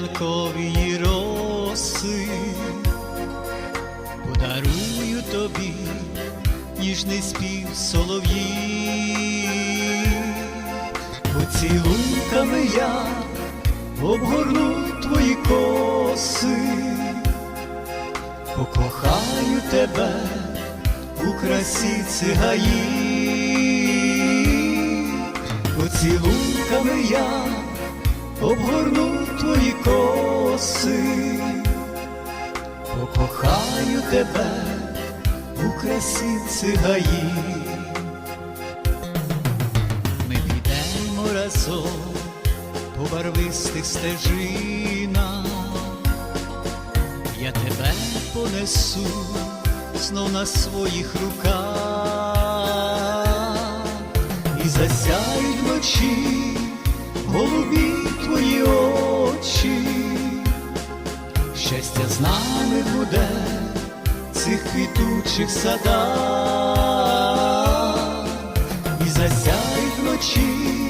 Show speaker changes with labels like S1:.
S1: ранкової роси, подарую тобі ніжний спів солов'їв, поцілунками я обгорну твої коси, покохаю тебе у красі цигаї, поцілунками я обгорну твої коси, покохаю тебе у красі цигаї. Ми підемо разом по барвистих стежинах, я тебе понесу знов на своїх руках. І засяють вночі голубі твої очі, щастя з нами буде в цих квітучих садах, і засяють вночі